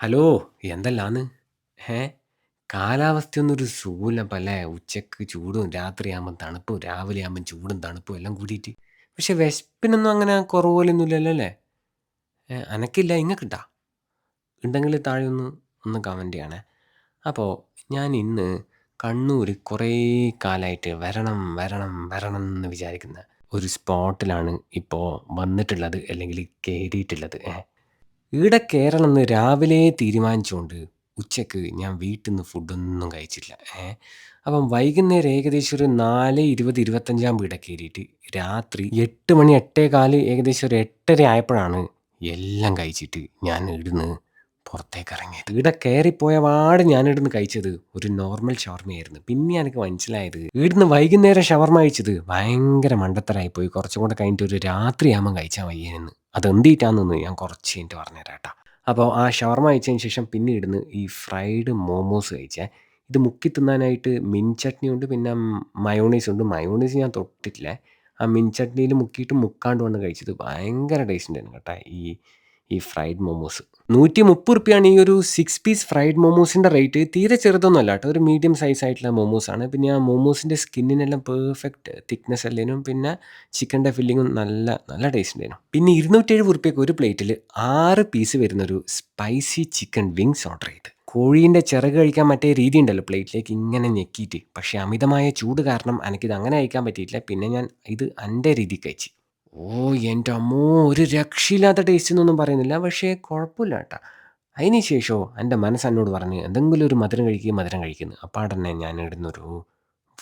Hello എന്തെല്ലാന്ന്? ഏ കാലാവസ്ഥയൊന്നും ഒരു സുഖമില്ലപ്പല്ലേ ഉച്ചയ്ക്ക് ചൂടും രാത്രിയാകുമ്പം തണുപ്പും രാവിലെ ആകുമ്പം ചൂടും തണുപ്പും എല്ലാം കൂടിയിട്ട്. പക്ഷെ വിശപ്പിനൊന്നും അങ്ങനെ കുറവ് പോലൊന്നും ഇല്ലല്ലോ അല്ലേ ഏ അനക്കില്ല ഇങ്ങക്കിട്ടാ ഉണ്ടെങ്കിൽ താഴെ ഒന്ന് ഒന്ന് കമന്റ് ചെയ്യണേ. അപ്പോൾ ഞാൻ ഇന്ന് കണ്ണൂർ കുറേ കാലമായിട്ട് വരണം വരണം വരണം എന്ന് വിചാരിക്കുന്ന ഒരു സ്പോട്ടിലാണ് ഇപ്പോൾ വന്നിട്ടുള്ളത് അല്ലെങ്കിൽ കയറിയിട്ടുള്ളത് ഏ ഈടെ കേറണമെന്ന് രാവിലെ തീരുമാനിച്ചുകൊണ്ട് ഉച്ചയ്ക്ക് ഞാൻ വീട്ടിൽ നിന്ന് ഫുഡൊന്നും കഴിച്ചില്ല. ഏ? അപ്പം വൈകുന്നേരം ഏകദേശം ഒരു നാല് ഇരുപത് ഇരുപത്തഞ്ചാം വീടെ കയറിയിട്ട് രാത്രി എട്ട് മണി എട്ടേ കാൽ ഏകദേശം ഒരു എട്ടര ആയപ്പോഴാണ് എല്ലാം കഴിച്ചിട്ട് ഞാൻ ഇവിടുന്ന് പുറത്തേക്ക് ഇറങ്ങിയത് ഇവിടെ കയറിപ്പോയ പാട് ഞാൻ ഇവിടുന്ന് കഴിച്ചത് ഒരു നോർമൽ ഷവർമയായിരുന്നു പിന്നെ എനിക്ക് മനസ്സിലായത് ഇവിടുന്ന് വൈകുന്നേരം ഷവർമ കഴിച്ചത് ഭയങ്കര മണ്ടത്തരായി പോയി. കുറച്ചും കൂടെ കഴിഞ്ഞിട്ട് ഒരു രാത്രിയാകുമ്പോൾ കഴിച്ചാൽ വയ്യെന്ന് അതെന്തിട്ടാന്നൊന്ന് ഞാൻ കുറച്ച് കഴിഞ്ഞിട്ട് പറഞ്ഞുതരാം കേട്ടോ. അപ്പോൾ ആ ഷവർമ കഴിച്ചതിന് ശേഷം പിന്നെ ഇടുന്ന് ഈ ഫ്രൈഡ് മോമോസ് കഴിച്ചേ. ഇത് മുക്കി തിന്നാനായിട്ട് മിൻ ചട്നി ഉണ്ട് പിന്നെ മയോണൈസ് ഉണ്ട്. മയോണൈസ് ഞാൻ തൊട്ടിട്ടില്ല. ആ മിൻ ചട്നിയിൽ മുക്കിയിട്ട് മുക്കാണ്ട് വന്ന് കഴിച്ചത് ഭയങ്കര ടേസ്റ്റ് ഉണ്ടായിരുന്നു കേട്ടോ ഈ ഈ ഫ്രൈഡ് മോമോസ് നൂറ്റി മുപ്പത് റുപ്യാണ് ഈ ഒരു സിക്സ് പീസ് ഫ്രൈഡ് മോമോസിന്റെ റേറ്റ് തീരെ ചെറുതൊന്നും അല്ല കേട്ടോ. ഒരു മീഡിയം സൈസ് ആയിട്ടുള്ള മോമോസാണ് പിന്നെ ആ മോമോസിന്റെ സ്കിന്നിനെല്ലാം പെർഫെക്റ്റ് തിക്നെസ് അല്ലേനും പിന്നെ ചിക്കന്റെ ഫില്ലിങ്ങും നല്ല നല്ല ടേസ്റ്റ് ഉണ്ടായിരുന്നു. പിന്നെ ഇരുന്നൂറ്റെഴുപത് റുപ്യക്ക് ഒരു പ്ലേറ്റിൽ ആറ് പീസ് വരുന്നൊരു സ്പൈസി ചിക്കൻ വിങ്സ് ഓർഡർ ചെയ്ത്. കോഴീന്റെ ചിറക് കഴിക്കാൻ മറ്റേ രീതി ഉണ്ടല്ലോ പ്ലേറ്റിലേക്ക് ഇങ്ങനെ ഞെക്കിയിട്ട്. പക്ഷേ അമിതമായ ചൂട് കാരണം എനിക്കിത് അങ്ങനെ കഴിക്കാൻ പറ്റിയിട്ടില്ല. പിന്നെ ഞാൻ ഇത് എന്റെ രീതിക്ക് കഴിച്ചു. ഓ എന്റെ അമ്മോ ഒരു രക്ഷയില്ലാത്ത ടേസ്റ്റ് എന്നൊന്നും പറയുന്നില്ല. പക്ഷേ കുഴപ്പമില്ല കേട്ടോ. അതിന് ശേഷമോ എന്റെ മനസ്സ് എന്നോട് പറഞ്ഞ് എന്തെങ്കിലും ഒരു മധുരം കഴിക്കുകയും മധുരം കഴിക്കുന്നു. അപ്പാടന്നെ ഞാൻ ഇടുന്നൊരു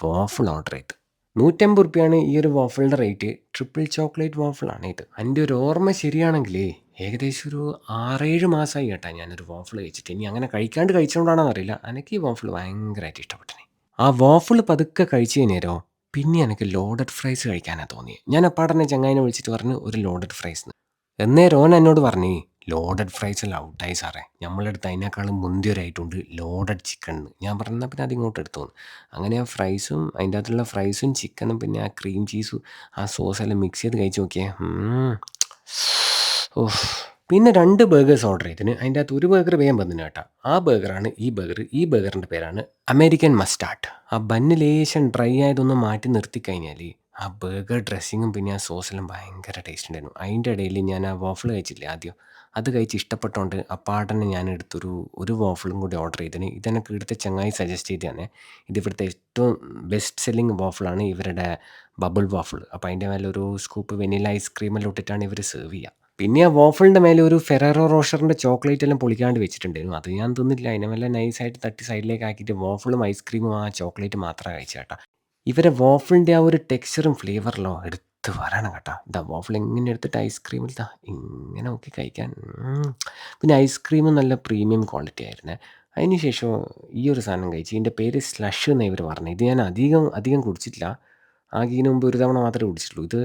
വാഫിൾ ഓർഡർ ചെയ്തു. നൂറ്റമ്പത് റുപ്യാണ് ഈ ഒരു വാഫിളിന്റെ റേറ്റ് ട്രിപ്പിൾ ചോക്ലേറ്റ് വാഫിളാണ് ഇത്. എന്റെ ഒരു ഓർമ്മ ശരിയാണെങ്കിലേ ഏകദേശം ഒരു ആറേഴ് മാസമായി കേട്ടാ ഞാനൊരു വാഫിൾ കഴിച്ചിട്ട്. ഇനി അങ്ങനെ കഴിക്കാണ്ട് കഴിച്ചുകൊണ്ടാണെന്ന് അറിയില്ല എനിക്ക് ഈ വാഫിൾ ഭയങ്കരമായിട്ട് ഇഷ്ടപ്പെട്ടു ആ വാഫിൾ പതുക്കെ കഴിച്ചു കഴിഞ്ഞേരോ പിന്നെ എനിക്ക് ലോഡഡ് ഫ്രൈസ് കഴിക്കാനാണ് തോന്നിയത് ഞാൻ അപ്പാടനെ ചങ്ങായിനെ വിളിച്ചിട്ട് പറഞ്ഞു ഒരു ലോഡഡ് ഫ്രൈസ് എന്ന് ഓൻ എന്നോട് പറഞ്ഞു ലോഡഡ് ഫ്രൈസ് അല്ല ഔട്ടായി സാറേ. നമ്മളുടെ അടുത്ത് അതിനേക്കാളും മുന്തിയൊരായിട്ടുണ്ട് ലോഡഡ് ചിക്കൻ ഞാൻ പറഞ്ഞാൽ പിന്നെ അതിങ്ങോട്ട് എടുത്തു അങ്ങനെ ആ ഫ്രൈസും അതിന്റെ അകത്തുള്ള ഫ്രൈസും ചിക്കനും പിന്നെ ആ ക്രീം ചീസും ആ സോസെല്ലാം മിക്സ് ചെയ്ത് കഴിച്ച് നോക്കിയേ. ഓഹ് പിന്നെ രണ്ട് ബർഗേഴ്സ് ഓർഡർ ചെയ്തതിന് അതിന്റെ അകത്ത് ഒരു ബർഗർ വേഗം വന്നിന് കേട്ടോ. ആ ബർഗറാണ് ഈ ബർഗർ ഈ ബർഗറിന്റെ പേരാണ് അമേരിക്കൻ മസ്റ്റാർഡ് ആ ബന്ന് ലേശം ഡ്രൈ ആയതൊന്ന് മാറ്റി നിർത്തി കഴിഞ്ഞാൽ ആ ബർഗർ ഡ്രസ്സിങ്ങും പിന്നെ ആ സോസിലും ഭയങ്കര ടേസ്റ്റ് ഉണ്ടായിരുന്നു അതിന്റെ ഇടയിൽ ഞാൻ ആ വോഫിൾ കഴിച്ചില്ലേ ആദ്യം അത് കഴിച്ച് ഇഷ്ടപ്പെട്ടോണ്ട് അപ്പാടനെ ഞാൻ എടുത്തൊരു ഒരു വോഫിളും കൂടി ഓർഡർ ചെയ്തതിന് ഇതെനിക്ക് ഇവിടുത്തെ ചങ്ങായി സജസ്റ്റ് ചെയ്തതാണ്. ഇത് ഇവിടുത്തെ ഏറ്റവും ബെസ്റ്റ് സെല്ലിംഗ് വോഫിളാണ് ഇവരുടെ ബബിൾ വോഫിൾ അപ്പോൾ അതിന്റെ മേലെ ഒരു സ്കൂപ്പ് വെനില ഐസ്ക്രീമെല്ലാം ഇട്ടിട്ടാണ് ഇവർ സെർവ് ചെയ്യുക പിന്നെ ആ വോഫിളിന്റെ മേലെ ഒരു ഫെറോ റോഷറിന്റെ ചോക്ലേറ്റ് എല്ലാം പൊളിക്കാണ്ട് വെച്ചിട്ടുണ്ടായിരുന്നു. അത് ഞാൻ തിന്നില്ല അതിനെ വല്ല നൈസായിട്ട് തട്ടി സൈഡിലേക്ക് ആക്കിയിട്ട് വാഫിളും ഐസ്ക്രീമും ആ ചോക്ലേറ്റ് മാത്രമേ കഴിച്ചു ഇവരെ വോഫിളിന്റെ ആ ഒരു ടെക്സ്ചറും ഫ്ലേവറിലോ എടുത്ത് പറയണം കേട്ടോ. ഇതാ വാഫിൾ ഇങ്ങനെ എടുത്തിട്ട് ഐസ്ക്രീമിൽ ദാ ഇങ്ങനെ നോക്കി കഴിക്കാൻ. പിന്നെ ഐസ്ക്രീമും നല്ല പ്രീമിയം ക്വാളിറ്റി ആയിരുന്നേ. അതിനുശേഷം ഈ ഒരു സാധനം കഴിച്ചു. ഇതിന്റെ പേര് സ്ലഷ് എന്നാണ് ഇവർ പറഞ്ഞത് ഇത് ഞാൻ അധികം അധികം കുടിച്ചിട്ടില്ല. ആകെ ഇതിന് മുമ്പ് ഒരു തവണ മാത്രമേ കുടിച്ചിട്ടുള്ളൂ. ഇത്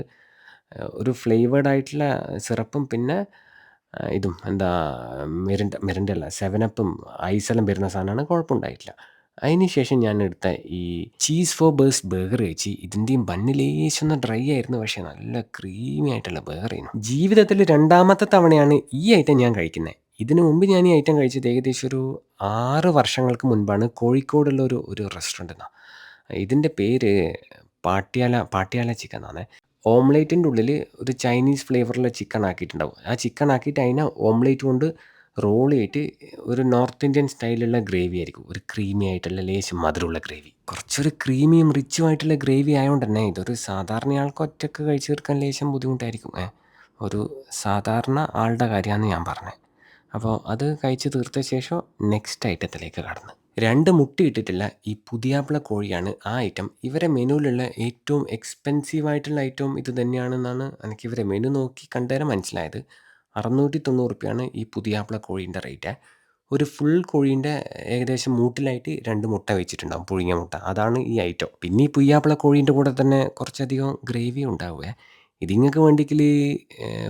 ഒരു ഫ്ലേവേഡ് ആയിട്ടുള്ള സിറപ്പും പിന്നെ ഇതും എന്താ മിരണ്ട മിറിന്റെ അല്ല സെവനപ്പും ഐസെല്ലാം വരുന്ന സാധനമാണ് കുഴപ്പമുണ്ടായിട്ടില്ല. അതിന് ശേഷം ഞാൻ എടുത്ത ഈ ചീസ് ഫോർ ബേഴ്സ് ബർഗർ കഴിച്ച് ഇതിന്റെയും ബണ്ണിലേശൊന്ന് ലേശം ഡ്രൈ ആയിരുന്നു പക്ഷേ നല്ല ക്രീമി ആയിട്ടുള്ള ബർഗർ ആയിരുന്നു. ജീവിതത്തിൽ രണ്ടാമത്തെ തവണയാണ് ഈ ഐറ്റം ഞാൻ കഴിക്കുന്നത്. ഇതിനു മുമ്പ് ഞാൻ ഈ ഐറ്റം കഴിച്ചത് ഏകദേശം ഒരു ആറ് വർഷങ്ങൾക്ക് മുൻപാണ് കോഴിക്കോടുള്ള ഒരു ഒരു റെസ്റ്റോറന്റ് എന്നാണ്. ഇതിന്റെ പേര് പാട്യാല പാട്യാല ചിക്കൻ എന്നാണ്. ഓംലേറ്റിന്റെ ഉള്ളിൽ ഒരു ചൈനീസ് ഫ്ലേവറിലെ ചിക്കൻ ആക്കിയിട്ടുണ്ടാവും. ആ ചിക്കൻ ആക്കിയിട്ട് അതിനെ ഓംലേറ്റ് കൊണ്ട് റോൾ ചെയ്തിട്ട് ഒരു നോർത്ത് ഇന്ത്യൻ സ്റ്റൈലുള്ള ഗ്രേവി ആയിരിക്കും. ഒരു ക്രീമി ആയിട്ടുള്ള ലേശം മധുരമുള്ള ഗ്രേവി. കുറച്ചൊരു ക്രീമിയും റിച്ചും ആയിട്ടുള്ള ഗ്രേവി ആയതുകൊണ്ട് തന്നെ ഇതൊരു സാധാരണ ആൾക്ക് ഒറ്റയ്ക്ക് കഴിച്ചു തീർക്കാൻ ലേശം ബുദ്ധിമുട്ടായിരിക്കും. ഒരു സാധാരണ ആളുടെ കാര്യമാണ് ഞാൻ പറഞ്ഞത് അപ്പോൾ അത് കഴിച്ച് തീർത്ത ശേഷം നെക്സ്റ്റ് ഐറ്റത്തിലേക്ക് കടന്നു. രണ്ട് മുട്ടി ഇട്ടിട്ടില്ല ഈ പുതിയാപ്പിള കോഴിയാണ് ആ ഐറ്റം ഇവരെ മെനുവിലുള്ള ഏറ്റവും എക്സ്പെൻസീവ് ആയിട്ടുള്ള ഐറ്റം ഇത് തന്നെയാണെന്നാണ് എനിക്ക് ഇവരെ മെനു നോക്കി കണ്ടേരം മനസ്സിലായത്. അറുന്നൂറ്റി തൊണ്ണൂറ് റുപ്യാണ് ഈ പുതിയാപ്പിള കോഴീന്റെ റേറ്റ് ഒരു ഫുൾ കോഴീന്റെ ഏകദേശം മൂട്ടിലായിട്ട് രണ്ട് മുട്ട വെച്ചിട്ടുണ്ടാവും പുഴുങ്ങിയ മുട്ട. അതാണ് ഈ ഐറ്റം പിന്നെ ഈ പുയ്യാപ്പിള കോഴീന്റെ കൂടെ തന്നെ കുറച്ചധികം ഗ്രേവി ഉണ്ടാവുക. ഇത് നിങ്ങൾക്ക് വേണ്ടിയെങ്കിൽ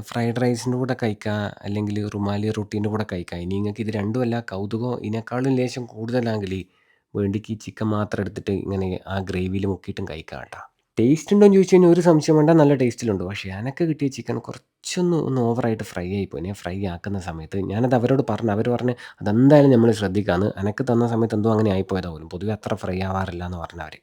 ഫ്രൈഡ് റൈസിന്റെ കൂടെ കഴിക്കാം അല്ലെങ്കിൽ റുമാലി റൊട്ടീന്റെ കൂടെ കഴിക്കാം ഇനി നിങ്ങൾക്ക് ഇത് രണ്ടുമല്ല കൗതുകം ഇതിനേക്കാളും ലേശം കൂടുതലാണെങ്കിൽ വേണ്ടിക്ക് ഈ ചിക്കൻ മാത്രം എടുത്തിട്ട് ഇങ്ങനെ ആ ഗ്രേവിയിൽ മുക്കിയിട്ടും കഴിക്കാം കേട്ടോ ടേസ്റ്റ് ഉണ്ടോന്ന് ചോദിച്ചു കഴിഞ്ഞാൽ ഒരു സംശയം വേണ്ട നല്ല ടേസ്റ്റിലുണ്ട്. പക്ഷേ എനക്ക് കിട്ടിയ ചിക്കൻ കുറച്ചൊന്ന് ഒന്ന് ഓവറായിട്ട് ഫ്രൈ ആയിപ്പോയി. ഞാൻ ഫ്രൈ ആക്കുന്ന സമയത്ത് ഞാനത് അവരോട് പറഞ്ഞു. അവർ പറഞ്ഞ് അതെന്തായാലും നമ്മൾ ശ്രദ്ധിക്കാന്ന്. എനക്ക് തന്ന സമയത്ത് എന്തോ അങ്ങനെ ആയിപ്പോയതാ പോലും. പൊതുവെ അത്ര ഫ്രൈ ആവാറില്ല എന്ന് പറഞ്ഞവര്.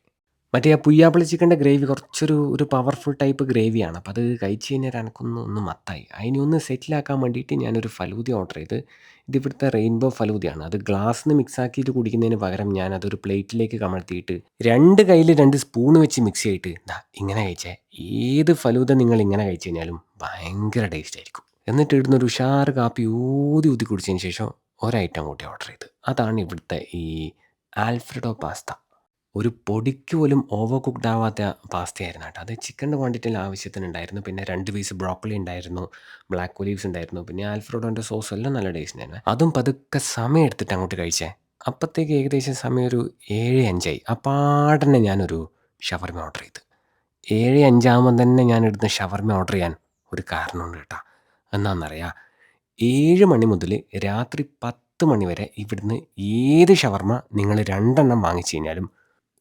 മറ്റേ ആ പുയ്യാപ്പിളി ചിക്കന്റെ ഗ്രേവി കുറച്ചൊരു ഒരു പവർഫുൾ ടൈപ്പ് ഗ്രേവിയാണ്. അപ്പോൾ അത് കഴിച്ച് കഴിഞ്ഞാൽ എനക്കൊന്ന് ഒന്ന് മത്തായി. അതിനെ ഒന്ന് സെറ്റിലാക്കാൻ വേണ്ടിയിട്ട് ഞാനൊരു ഫലൂദ ഓർഡർ ചെയ്ത്. ഇതിവിടുത്തെ റെയിൻബോ ഫലൂദയാണ്. അത് ഗ്ലാസ്സിന്ന് മിക്സ് ആക്കിയിട്ട് കുടിക്കുന്നതിന് പകരം അതൊരു പ്ലേറ്റിലേക്ക് കമഴ്ത്തിയിട്ട് രണ്ട് കയ്യിൽ രണ്ട് സ്പൂൺ വെച്ച് മിക്സ് ചെയ്തിട്ട് ദാ ഇങ്ങനെ കഴിച്ചേ. ഏത് ഫലൂദ നിങ്ങൾ ഇങ്ങനെ കഴിച്ച് കഴിഞ്ഞാലും ഭയങ്കര ടേസ്റ്റ് ആയിരിക്കും. എന്നിട്ട് ഇടുന്ന ഒരു ഉഷാർ കാപ്പി ഊതി ഊതി കുടിച്ചതിന് ശേഷം ഒരൈറ്റം കൂടി ഓർഡർ ചെയ്ത്. അതാണ് ഇവിടുത്തെ ഈ ആൽഫ്രഡോ പാസ്ത. ഒരു പൊടിക്ക് പോലും ഓവർ കുക്ക്ഡ് ആവാത്ത പാസ്തയായിരുന്നു കേട്ടോ. അത് ചിക്കന്റെ ക്വാണ്ടിറ്റിയിൽ ആവശ്യത്തിന് ഉണ്ടായിരുന്നു. പിന്നെ രണ്ട് പീസ് ബ്രോക്കോളി ഉണ്ടായിരുന്നു. ബ്ലാക്ക് ഒലീവ്സ് ഉണ്ടായിരുന്നു. പിന്നെ ആൽഫ്രോഡോന്റെ സോസ് എല്ലാം നല്ല ടേസ്റ്റ് തന്നെ അതും പതുക്കെ സമയം എടുത്തിട്ട് അങ്ങോട്ട് കഴിച്ചേ. അപ്പോഴത്തേക്ക് ഏകദേശം സമയം ഒരു 7:05 ആയി. പാടന്നെ ഞാനൊരു ഷവർമ ഓർഡർ ചെയ്തു ഏഴ് അഞ്ചാകുമ്പോൾ തന്നെ ഞാൻ എടുത്ത് ഷവർമ ഓർഡർ ചെയ്യാൻ ഒരു കാരണമുണ്ട് കേട്ടോ. എന്നാണെന്നറിയാം ഏഴ് മണി മുതൽ രാത്രി 10 മണി വരെ ഇവിടുന്ന് ഏത് ഷവർമ നിങ്ങൾ രണ്ടെണ്ണം വാങ്ങിച്ചു കഴിഞ്ഞാലും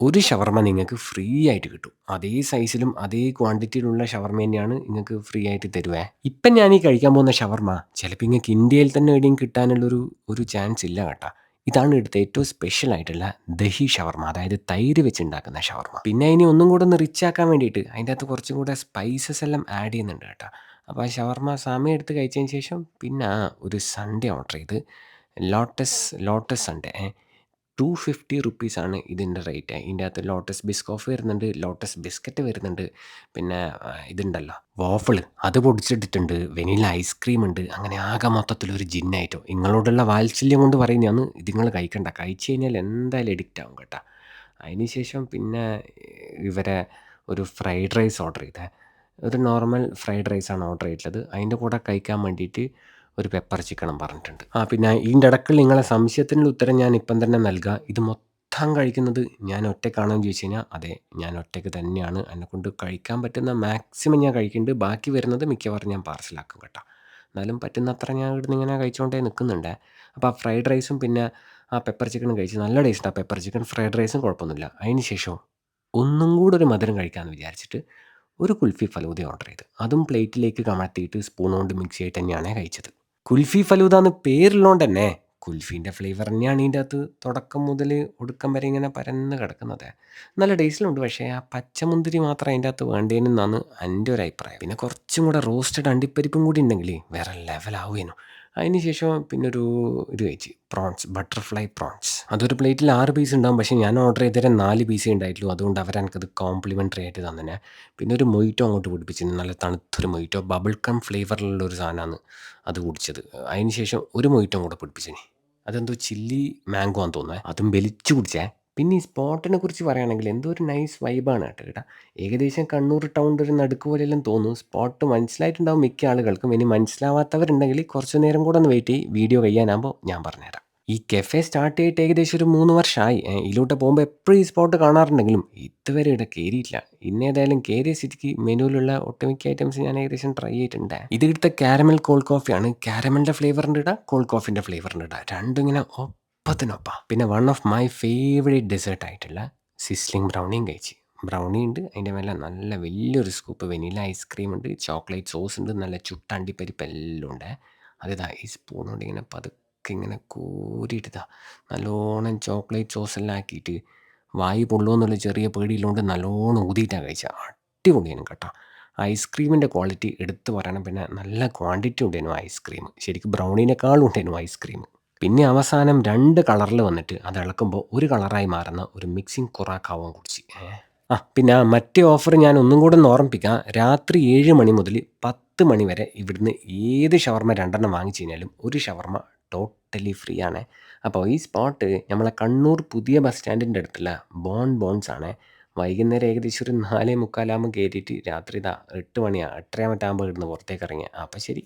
ഒരു ഷവർമ നിങ്ങൾക്ക് ഫ്രീ ആയിട്ട് കിട്ടും. അതേ സൈസിലും അതേ ക്വാണ്ടിറ്റിയിലുള്ള ഷവർമ തന്നെയാണ് നിങ്ങൾക്ക് ഫ്രീ ആയിട്ട് തരുവേ. ഇപ്പം ഈ കഴിക്കാൻ പോകുന്ന ഷവർമ ചിലപ്പോൾ നിങ്ങൾക്ക് ഇന്ത്യയിൽ തന്നെ എവിടെയും കിട്ടാനുള്ളൊരു ഒരു ചാൻസ് ഇല്ല കേട്ടോ. ഇതാണ് ഇവിടുത്തെ ഏറ്റവും സ്പെഷ്യൽ ആയിട്ടുള്ള ദഹി ഷവർമ. അതായത് തൈര് വെച്ചുണ്ടാക്കുന്ന ഷവർമ. പിന്നെ ഇനി ഒന്നും കൂടെ ഒന്ന് റിച്ച് ആക്കാൻ വേണ്ടിയിട്ട് അതിന്റെ അകത്ത് കുറച്ചും കൂടെ സ്പൈസസ് എല്ലാം ആഡ് ചെയ്യുന്നുണ്ട് കേട്ടോ. അപ്പോൾ ആ ഷവർമ സമയം എടുത്ത് കഴിച്ചതിന് ശേഷം പിന്നെ ഒരു സൺഡേ ഓർഡർ ചെയ്ത്. Lotus Lotus sundae. 250 റുപ്പീസാണ് ഇതിന്റെ റേറ്റ്. ഇതിന്റെ അകത്ത് ലോട്ടസ് ബിസ്കോഫ് വരുന്നുണ്ട്. ലോട്ടസ് ബിസ്ക്കറ്റ് വരുന്നുണ്ട്. പിന്നെ ഇതുണ്ടല്ലോ വാഫിൾ അത് പൊടിച്ചിട്ടിട്ടുണ്ട്. വെനില ഐസ്ക്രീം ഉണ്ട്. അങ്ങനെ ആകെ മൊത്തത്തിലൊരു ജിന്നായിട്ടോ. നിങ്ങളോടുള്ള വാത്സല്യം കൊണ്ട് പറയുന്നതാണ്. ഇത് നിങ്ങൾ കഴിക്കണ്ട. കഴിച്ചു കഴിഞ്ഞാൽ എന്തായാലും എഡിക്റ്റ് ആവും കേട്ടോ. അതിന് ശേഷം പിന്നെ ഇവരെ ഒരു ഫ്രൈഡ് റൈസ് ഓർഡർ ചെയ്തേ. ഒരു നോർമൽ ഫ്രൈഡ് റൈസാണ് ഓർഡർ ചെയ്തിട്ടുള്ളത്. അതിന്റെ കൂടെ കഴിക്കാൻ വേണ്ടിയിട്ട് ഒരു പെപ്പർ ചിക്കനും പറഞ്ഞിട്ടുണ്ട്. ആ പിന്നെ ഇതിന്റെ ഇടക്കിൽ നിങ്ങളെ സംശയത്തിനുള്ള ഉത്തരം ഞാൻ ഇപ്പം തന്നെ നൽകുക ഇത് മൊത്തം കഴിക്കുന്നത് ഞാൻ ഒറ്റക്കാണോ എന്ന് ചോദിച്ചു കഴിഞ്ഞാൽ അതെ ഞാൻ ഒറ്റയ്ക്ക് തന്നെയാണ്. എന്നെക്കൊണ്ട് കഴിക്കാൻ പറ്റുന്ന മാക്സിമം ഞാൻ കഴിക്കുന്നുണ്ട്. ബാക്കി വരുന്നത് മിക്കവാറും ഞാൻ പാർസലാക്കും കേട്ടോ. എന്നാലും പറ്റുന്നത്ര ഞാൻ ഇവിടുന്ന് ഇങ്ങനെ കഴിച്ചുകൊണ്ടേ നിൽക്കുന്നുണ്ട്. അപ്പോൾ ആ ഫ്രൈഡ് റൈസും പിന്നെ ആ പെപ്പർ ചിക്കനും കഴിച്ച് നല്ല ടേസ്റ്റ് ആ പെപ്പർ ചിക്കൻ ഫ്രൈഡ് റൈസും കുഴപ്പമൊന്നുമില്ല. അതിന് ശേഷം ഒന്നും കൂടെ ഒരു മധുരം കഴിക്കാമെന്ന് വിചാരിച്ചിട്ട് ഒരു കുൽഫി ഫലൂദ ഓർഡർ ചെയ്ത്. അതും പ്ലേറ്റിലേക്ക് കമഴ്ത്തിയിട്ട് സ്പൂൺ കൊണ്ട് മിക്സ് ചെയ്തിട്ട് തന്നെയാണ് കഴിച്ചത്. കുൽഫി ഫലൂദ എന്ന് പേരുള്ളതുകൊണ്ട് തന്നെ കുൽഫീന്റെ ഫ്ലേവർ തന്നെയാണ് ഇതിന്റെ അകത്ത് തുടക്കം മുതൽ ഒടുക്കം വരെ ഇങ്ങനെ പരന്ന് കിടക്കുന്നത്. നല്ല ടേസ്റ്റിലുണ്ട്. പക്ഷേ ആ പച്ചമുന്തിരി മാത്രം അതിന്റെ അകത്ത് വേണ്ടേനെന്നാണ് എന്റെ ഒരു അഭിപ്രായം. പിന്നെ കുറച്ചും കൂടെ റോസ്റ്റഡ് അണ്ടിപ്പരിപ്പും കൂടി ഉണ്ടെങ്കിൽ വേറെ ലെവലാവുകയായിരുന്നു. അതിന് ശേഷം പിന്നൊരു ഇത് കഴിച്ച്. Prawns butterfly prawns. അതൊരു പ്ലേറ്റിൽ ആറ് പീസ് ഉണ്ടാകും പക്ഷേ ഞാൻ ഓർഡർ ചെയ്തേരം നാല് പീസേ ഉണ്ടായിട്ടുള്ളൂ. അതുകൊണ്ട് അവർ എനിക്കത് കോംപ്ലിമെന്ററി ആയിട്ട് തന്നെ പിന്നെ ഒരു മൊയ്റ്റോ അങ്ങോട്ട് കുടിപ്പിച്ചിരുന്നു നല്ല തണുത്തൊരു മൊയ്റ്റോ. ബബിൾ കം ഫ്ലേവറിലുള്ള ഒരു സാധനമാണ് അത് കുടിച്ചത്. അതിന് ശേഷം ഒരു മൊയ്റ്റോ കൂടെ പിടിപ്പിച്ചിന്. അതെന്തോ ചില്ലി മാംഗോ ആണെന്ന് തോന്നുന്നത് അതും വലിച്ചു കുടിച്ചേ. പിന്നെ ഈ സ്പോട്ടിനെ കുറിച്ച് പറയുകയാണെങ്കിൽ എന്തോ ഒരു നൈസ് വൈബാണ് കേട്ടോ കേട്ടോ ഏകദേശം കണ്ണൂർ ടൗണിന്റെ ഒരു നടുക്ക് പോലെയെല്ലാം തോന്നും. സ്പോട്ട് മനസ്സിലായിട്ടുണ്ടാവും മിക്ക ആളുകൾക്കും. ഇനി മനസ്സിലാവാത്തവരുണ്ടെങ്കിൽ കുറച്ച് നേരം കൂടെ ഒന്ന് വെയിറ്റ് ചെയ്യും വീഡിയോ കഴിയാനാകുമ്പോൾ ഞാൻ പറഞ്ഞുതരാം. ഈ കെഫെ സ്റ്റാർട്ട് ചെയ്തിട്ട് ഏകദേശം ഒരു മൂന്ന് വർഷമായി. ഇതിലോട്ട് ഇതിലൂടെ പോകുമ്പോൾ എപ്പോഴും ഈ സ്പോട്ട് കാണാറുണ്ടെങ്കിലും ഇതുവരെ ഇവിടെ കയറിയിട്ടില്ല. ഇന്നേതായാലും കയറിയ സ്ഥിതിക്ക് മെനുവിലുള്ള ഒട്ടുമിക്ക ഐറ്റംസ് ഞാൻ ഏകദേശം ട്രൈ ചെയ്തിട്ടുണ്ട്. ഇത് ഇവിടുത്തെ കാരമൽ കോൾഡ് കോഫിയാണ്. കാരമലിന്റെ ഫ്ലേവറിന്റെ ഇടാം കോൾ കോഫിന്റെ ഫ്ലേവറിന്റെ ഉണ്ട് രണ്ടും ഇങ്ങനെ ഒപ്പത്തിനൊപ്പാ. പിന്നെ one of my favourite dessert ആയിട്ടുള്ള സിസ്ലിംഗ് ബ്രൗണിയും കഴിച്ച്. ബ്രൗണി ഉണ്ട്. അതിന്റെ മേലെ നല്ല വലിയൊരു സ്കൂപ്പ് വെനില ഐസ്ക്രീം ഉണ്ട്. ചോക്ലേറ്റ് സോസ് ഉണ്ട്. നല്ല ചുട്ട അണ്ടിപ്പരിപ്പ് എല്ലാം ഉണ്ട്. അതിതാ ഈ സ്പൂൺ കൊണ്ട് ഇങ്ങനെ പതുക്കെ ഇങ്ങനെ കൂരിയിട്ടതാ നല്ലോണം ചോക്ലേറ്റ് സോസ് എല്ലാം ആക്കിയിട്ട് വായി പൊള്ളുമെന്നുള്ള ചെറിയ പേടിയിലുണ്ട് നല്ലോണം ഊതിയിട്ടാണ് കഴിച്ചത്. അടിപൊളിയാണ് കേട്ടോ. ഐസ്ക്രീമിന്റെ ക്വാളിറ്റി എടുത്തു പറയണം. പിന്നെ നല്ല ക്വാണ്ടിറ്റി ഉണ്ടായിരുന്നു ഐസ്ക്രീം. ശരിക്കും ബ്രൗണീനേക്കാളും ഉണ്ടായിരുന്നു ഐസ്ക്രീം. പിന്നെ അവസാനം രണ്ട് കളറിൽ വന്നിട്ട് അത് ഇളക്കുമ്പോൾ ഒരു കളറായി മാറുന്ന ഒരു മിക്സിംഗ് കുറാക്കാവും കുടിച്ച്. ആ പിന്നെ മറ്റേ ഓഫർ ഞാൻ ഒന്നും കൂടെ ഒന്ന് ഓർമ്മിപ്പിക്കാം. രാത്രി 7 മണി മുതൽ 10 മണി വരെ ഇവിടുന്ന് ഏത് ഷവർമ 2 എണ്ണം വാങ്ങിച്ച് കഴിഞ്ഞാലും ഒരു ഷവർമ ടോട്ടലി ഫ്രീ ആണ്. അപ്പോൾ ഈ സ്പോട്ട് നമ്മളെ കണ്ണൂർ പുതിയ ബസ് സ്റ്റാൻഡിന്റെ അടുത്തുള്ള ബോൺ ബോൺസ് ആണ്. വൈകുന്നേരം ഏകദേശം ഒരു 4:45 ആകുമ്പോൾ കയറിയിട്ട് രാത്രി ഇതാ 8 മണിയാ 8:30 മറ്റാകുമ്പോൾ ഇവിടുന്ന് പുറത്തേക്ക് ഇറങ്ങിയത്. അപ്പോൾ ശരി.